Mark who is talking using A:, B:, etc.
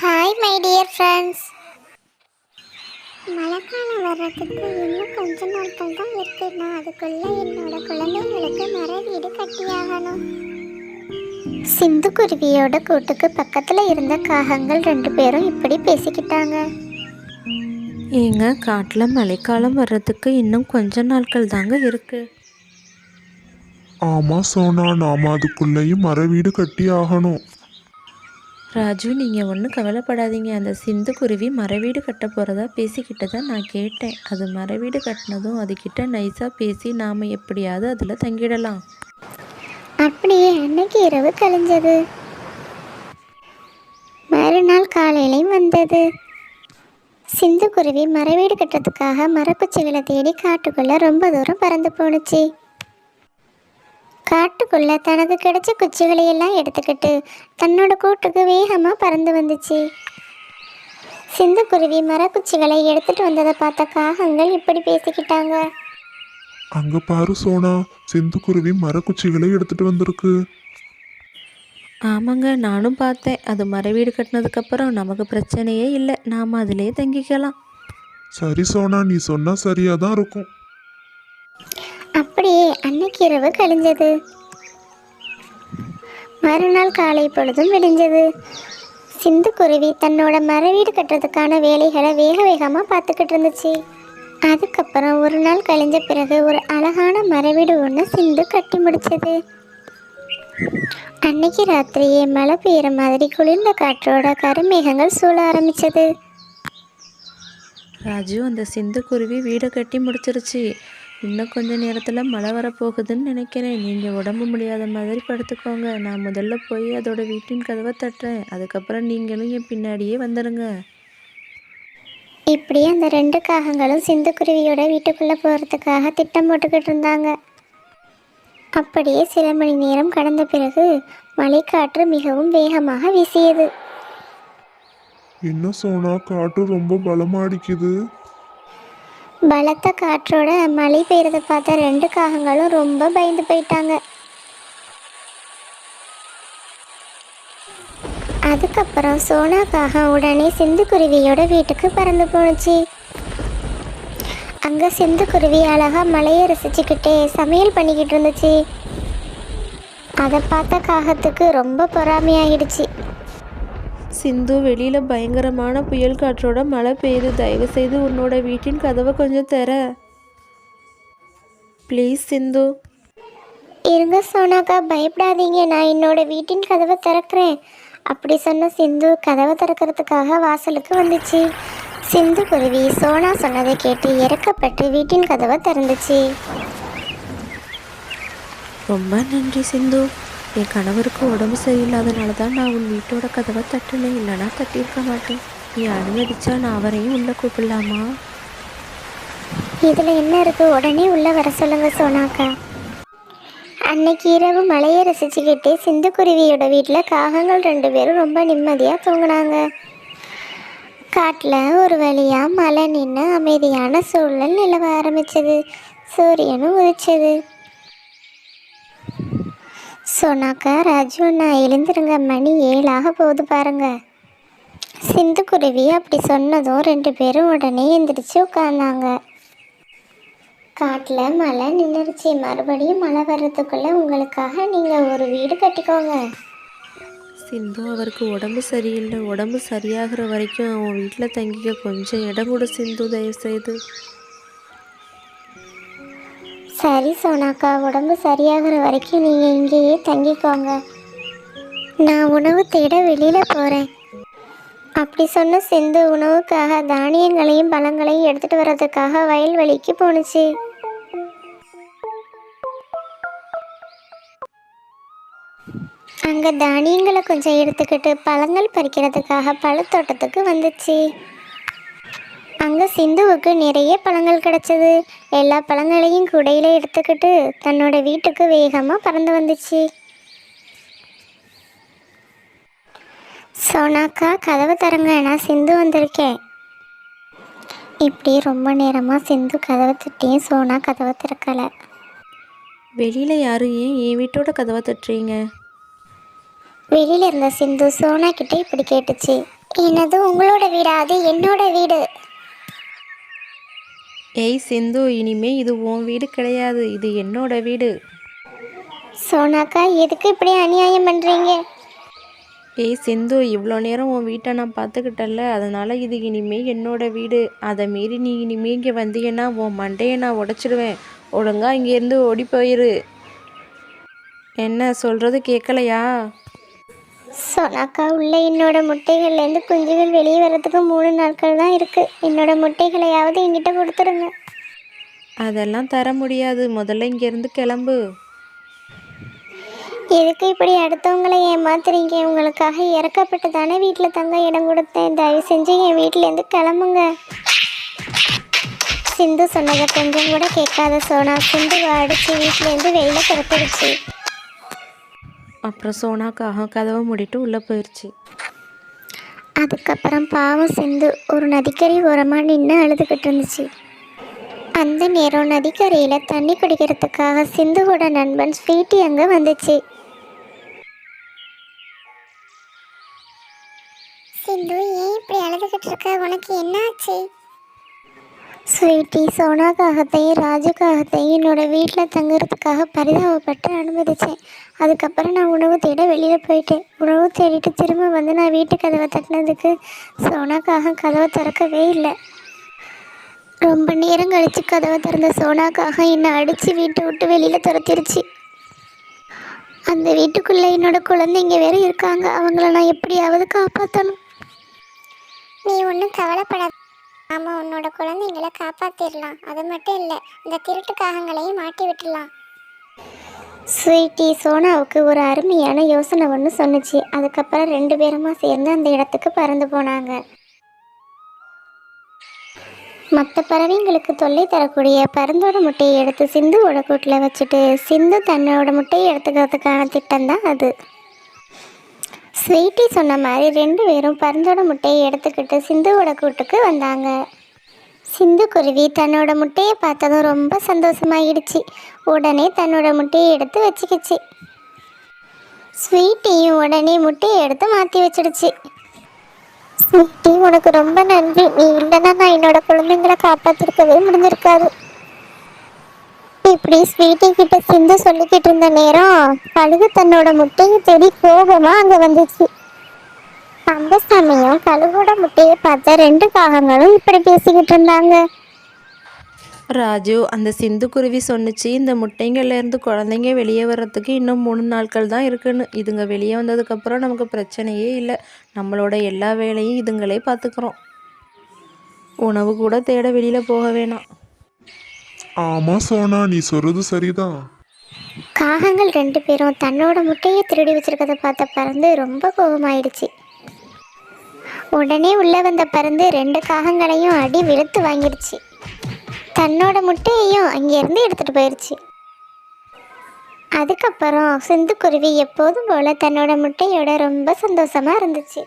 A: Hi my dear friends மழைக்காலம் வர்றதுக்கு இன்னும் கொஞ்ச நாட்கள் தான் இருக்கு. நான் அதுக்குள்ள என்னோட குழந்தைங்களுக்கு மர வீடு கட்டியாகணும். சிந்து குருவியோட கூட்டுக்கு பக்கத்தில் இருந்த காகங்கள் ரெண்டு பேரும் இப்படி பேசிக்கிட்டாங்க.
B: ஏங்க காட்டில் மழைக்காலம் வர்றதுக்கு இன்னும் கொஞ்ச நாட்கள் தாங்க இருக்கு.
C: ஆமா சோனா நாம அதுக்குள்ளேயும் மர வீடு கட்டி ஆகணும்.
B: ராஜு நீங்கள் ஒன்றும் கவலைப்படாதீங்க. அந்த சிந்து குருவி மரவீடு கட்ட போகிறதா பேசிக்கிட்டு தான் நான் கேட்டேன். அது மரவீடு கட்டினதும் அதுக்கிட்ட நைஸாக பேசி நாம் எப்படியாவது அதில் தங்கிடலாம்.
A: அப்படியே அன்னைக்கு இரவு கழிஞ்சது. மறுநாள் காலையிலையும் வந்தது. சிந்துக்குருவி மரவீடு கட்டுறதுக்காக மரக்குச்சிகளை தேடி காட்டுக்குள்ளே ரொம்ப தூரம் பறந்து போணுச்சு. காட்டுக்குள்ளே தனக்கு கிடைச்ச குச்சிகளை எல்லாம் எடுத்துக்கிட்டு தன்னோட கூட்டுக்கு வேகமாக பறந்து வந்துச்சு. சிந்துக்குருவி மரக்குச்சிகளை எடுத்துட்டு வந்ததை பார்த்த காகங்கள் இப்படி பேசிக்கிட்டாங்க.
C: அங்க பாரு சோனா சிந்துக்குருவி மரக்குச்சிகளை எடுத்துட்டு வந்திருக்கு.
B: ஆமாங்க நானும் பார்த்தேன். அது மரவீடு கட்டினதுக்கப்புறம் நமக்கு பிரச்சனையே இல்லை. நாம் அதிலே தங்கிக்கலாம்.
C: சரி சோனா நீ சொன்னா சரியா தான் இருக்கும்.
A: அப்படியே அன்னைக்கு இரவு கழிஞ்சது. மறுநாள் காலை பொழுதும் விடிஞ்சது. சிந்து குருவி தன்னோட மரவீடு கட்டுறதுக்கான வேலைகளை வேக வேகமாக பார்த்துக்கிட்டு இருந்துச்சு. அதுக்கப்புறம் ஒரு நாள் கழிஞ்ச பிறகு ஒரு அழகான மரவீடு ஒன்று சிந்து கட்டி முடிச்சது. அன்னைக்கு ராத்திரியே மழை பெய்யுற மாதிரி குளிர்ந்த காற்றோட கருமேகங்கள் சூழ ஆரம்பிச்சது.
B: ராஜு அந்த சிந்து குருவி வீடை கட்டி முடிச்சிருச்சு. இன்னும் கொஞ்ச நேரத்தில் மழை வரப்போகுதுன்னு நினைக்கிறேன். நீங்கள் உடம்பு முடியாத மாதிரி படுத்துக்கோங்க. நான் முதல்ல போய் அதோட வீட்டின் கதவை தட்டுறேன். அதுக்கப்புறம் நீங்களும் என் பின்னாடியே வந்துடுங்க
A: இப்படியே அந்த ரெண்டு காகங்களும் சிந்து குருவியோட வீட்டுக்குள்ளே போகிறதுக்காக திட்டம் போட்டுக்கிட்டு இருந்தாங்க. அப்படியே சில மணி நேரம் கடந்த பிறகு மழைக்காற்று மிகவும் வேகமாக வீசியது.
C: என்ன சோனா காற்று ரொம்ப பலமா அடிக்குது
A: பலத்த காற்றோட மழை பெய்யறத பார்த்த ரெண்டு காகங்களும் ரொம்ப பயந்து போயிட்டாங்க. அதுக்கப்புறம் சோனா காகம் உடனே சிந்து குருவியோட வீட்டுக்கு பறந்து போணுச்சு. அங்க சிந்து குருவி அழகா மலையை ரசிச்சுக்கிட்டே சமையல் பண்ணிக்கிட்டு இருந்துச்சு. அதை பார்த்த காகத்துக்கு ரொம்ப பொறாமையாயிடுச்சு.
B: சிந்து வெளியில் பயங்கரமான புயல் காற்றோட மழை பெய்யுது. தயவு செய்து உன்னோட வீட்டின் கதவை கொஞ்சம் தர ப்ளீஸ் சிந்து.
A: இருங்க சோனாக்கா பயப்படாதீங்க. நான் என்னோட வீட்டின் கதவை திறக்கிறேன். அப்படி சொன்ன சிந்து கதவை திறக்கிறதுக்காக வாசலுக்கு வந்துச்சு. சிந்து குருவி சோனா சொன்னதை கேட்டு இறக்கப்பட்டு வீட்டின் கதவை திறந்துச்சு.
B: ரொம்ப நன்றி சிந்து. என் கணவருக்கு உடம்பு சரியில்லாதனால தான் நான் உன் வீட்டோட கதவை தட்டினேன் இல்லைனா தட்டியிருக்க மாட்டேன். நீ அனுமதிச்சா நான் அவரையும் உள்ள கூப்பிடலாமா?
A: இதில் என்ன இருக்கு? உடனே உள்ளே வர சொல்லுங்க சோனாக்கா. அன்னைக்கு இரவு மழையை ரசிச்சுக்கிட்டே சிந்து குருவியோட வீட்டில் காகங்கள் ரெண்டு பேரும் ரொம்ப நிம்மதியாக தூங்குனாங்க. காட்டில் ஒரு வழியாக மழை நின்று அமைதியான சூழல் நிலவ ஆரம்பித்தது சூரியனும் உதிச்சது. சோனாக்கா ராஜு நான் எழுந்துருங்க. மணி ஏழாக போகுது பாருங்க. சிந்து குருவி அப்படி சொன்னதும் ரெண்டு பேரும் உடனே எந்திரிச்சு உட்கார்ந்தாங்க. காட்டில் மழை நின்றுச்சு மறுபடியும் மழை வர்றதுக்குள்ளே உங்களுக்காக நீங்கள் ஒரு வீடு கட்டிக்கோங்க.
B: சிந்து அவருக்கு உடம்பு சரியில்லை. உடம்பு சரியாகிற வரைக்கும் அவன் வீட்டில் தங்கிக்க கொஞ்சம் இடம் கொடு சிந்து தயவுசெய்து.
A: சரி சோனாக்கா உடம்பு சரியாகிற வரைக்கும் நீங்கள் இங்கேயே தங்கிக்கோங்க. நான் உணவு தேட வெளியில் போகிறேன் அப்படி சொன்ன சிந்து உணவுக்காக தானியங்களையும் பழங்களையும் எடுத்துகிட்டு வர்றதுக்காக வயல்வெளிக்கு போணுச்சு. அங்கே தானியங்களை கொஞ்சம் எடுத்துக்கிட்டு பழங்கள் பறிக்கிறதுக்காக பழத்தோட்டத்துக்கு வந்துச்சு. அங்கே சிந்துவுக்கு நிறைய பழங்கள் கிடச்சிது. எல்லா பழங்களையும் குடையில் எடுத்துக்கிட்டு தன்னோட வீட்டுக்கு வேகமாக பறந்து வந்துச்சு. சோனாக்கா கதவை தரங்க நான் சிந்து வந்திருக்கேன். இப்படி ரொம்ப நேரமாக சிந்து கதவை திட்டேன் சோனா கதவை திறக்கலை.
B: வெளியில் யாரும் ஏன் என் வீட்டோட கதவை தட்டுறீங்க?
A: வெளியில இருந்த சிந்து சோனா கிட்ட இப்படி கேட்டுச்சு. என்னது உங்களோட வீடா? அது என்னோட வீடு.
B: ஏய் சிந்து இனிமே இது உன் வீடு கிடையாது. இது என்னோட வீடு.
A: சோனாக்கா எதுக்கு இப்படி அநியாயம் பண்ணுறீங்க
B: ஏய் சிந்து இவ்வளோ நேரம் உன் வீட்டை நான் பார்த்துக்கிட்டல அதனால் இது இனிமே என்னோட வீடு. அதை மீறி நீ இனிமே இங்கே வந்தீங்கன்னா உன் மண்டையை நான் உடச்சிடுவேன். ஒழுங்கா இங்கேருந்து ஓடி போயிரு. என்ன? சொல்கிறது கேட்கலையா
A: சோனாக்கா உள்ள என்னோட முட்டைகள்லேருந்து குஞ்சுகள் வெளியே வர்றதுக்கு மூணு நாட்கள் தான் இருக்குது என்னோட முட்டைகளையாவது என்கிட்ட கொடுத்துருங்க.
B: அதெல்லாம் தர முடியாது. முதல்ல இங்கேருந்து கிளம்பு.
A: எதுக்கு இப்படி அடுத்தவங்களை ஏமாத்துறீங்க? உங்களுக்காக இறக்கப்பட்டு தானே வீட்டில் தங்க இடம் கொடுத்தேன். தயவு செஞ்சு என் வீட்டிலேருந்து கிளம்புங்க. சிந்து சொன்னதை கொஞ்சம் கூட கேட்காத சோனா. சிந்துவை அடித்து வீட்டிலேருந்து வெளியில் துரத்திடுச்சு.
B: அப்புறம் சோனாக்காக கதவை மூடிட்டு உள்ளே போயிடுச்சு
A: அதுக்கப்புறம் பாவம் சிந்து ஒரு நதிக்கரை ஓரமாக நின்று அழுதுகிட்டு இருந்துச்சு. அந்த நேரம் நதிக்கரையில் தண்ணி குடிக்கிறதுக்காக சிந்துவோட நண்பன் ஸ்வீட்டி அங்கே வந்துச்சு. சிந்து ஏன் இப்படி அழுதுகிட்டு இருக்க? உனக்கு என்ன ஆச்சு ஸ்வீட்டி சோனாக்காகத்தையும் ராஜுக்காகத்தையும் என்னோடய வீட்டில் தங்குறதுக்காக பரிதாபப்பட்டு அனுமதிச்சேன். அதுக்கப்புறம் நான் உணவு தேட வெளியில் போயிட்டேன். உணவு தேடிட்டு திரும்ப வந்து நான் வீட்டு கதவை தட்டினதுக்கு சோனாக்காக கதவை திறக்கவே இல்லை. ரொம்ப நேரம் கழித்து கதவை திறந்த சோனாக்காக என்னை அடித்து வீட்டை விட்டு வெளியில் துரத்திருச்சு. அந்த வீட்டுக்குள்ளே என்னோடய குழந்தைங்க வேறு இருக்காங்க. அவங்கள நான் எப்படியாவது காப்பாற்றணும் நீ ஒன்றும் கவலைப்படாத. ஆமாம் உன்னோட குழந்தைங்களை காப்பாற்றிடலாம் அது மட்டும் இல்லை இந்த திருட்டுக்காகங்களையும் மாட்டி விட்டுடலாம் ஸ்வீட்டி சோனாவுக்கு ஒரு அருமையான யோசனை ஒன்று சொன்னுச்சு. அதுக்கப்புறம் ரெண்டு பேருமா சேர்ந்து அந்த இடத்துக்கு பறந்து போனாங்க. மற்ற பறவைங்களுக்கு தொல்லை தரக்கூடிய பருந்தோட முட்டையை எடுத்து சிந்துவோட கூட்டில் வச்சுட்டு சிந்து தன்னோட முட்டையை எடுத்துக்கிறதுக்கான திட்டம் தான் அது. ஸ்வீட்டி சொன்ன மாதிரி ரெண்டு பேரும் பருந்தோட முட்டையை எடுத்துக்கிட்டு சிந்துவோட கூட்டுக்கு வந்தாங்க. சிந்து குருவி தன்னோட முட்டையை பார்த்ததும் ரொம்ப சந்தோஷமாயிடுச்சு. உடனே தன்னோட முட்டையை எடுத்து வச்சுக்கிச்சு. ஸ்வீட்டியும் உடனே முட்டையை எடுத்து மாற்றி வச்சிடுச்சு. ஸ்வீட்டி உனக்கு ரொம்ப நன்றி. நீ இல்லைன்னா நான் என்னோட குழந்தைங்களை காப்பாற்றிருக்கவே முடிஞ்சிருக்காது. இப்படி ஸ்வீட்டி கிட்ட சிந்து சொல்லிக்கிட்டு இருந்த நேரம் கழுகு தன்னோட முட்டையை தேடி கோபமா அங்க வந்துச்சு. அந்த சமயம் கழுகோட முட்டையை பார்த்த ரெண்டு காகங்களும் இப்படி பேசிக்கிட்டு இருந்தாங்க.
B: ராஜு அந்த சிந்து குருவி சொன்னுச்சு இந்த முட்டைங்கள்லேருந்து குழந்தைங்க வெளியே வர்றதுக்கு இன்னும் மூணு நாட்கள் தான் இருக்குன்னு. இதுங்க வெளியே வந்ததுக்கப்புறம் நமக்கு பிரச்சனையே இல்லை. நம்மளோட எல்லா வேலையும் இதுங்களே பார்த்துக்குறோம். உணவு கூட தேட வெளியில் போக வேணாம்.
C: ஆமா சோனா நீ சொல்றது சரிதான்.
A: காகங்கள் ரெண்டு பேரும் தன்னோட முட்டையை திருடி வச்சிருக்கத பார்த்த பறந்து ரொம்ப கோபமாயிடுச்சு. உடனே உள்ள வந்த பறந்து ரெண்டு காகங்களையும் அடி வெளுத்து வாங்கிடுச்சு. தன்னோட முட்டையையும் அங்கேருந்து எடுத்துட்டு போயிடுச்சு அதுக்கப்புறம் சிந்துக்குருவி எப்போதும் போல தன்னோட முட்டையோட ரொம்ப சந்தோஷமா இருந்துச்சு.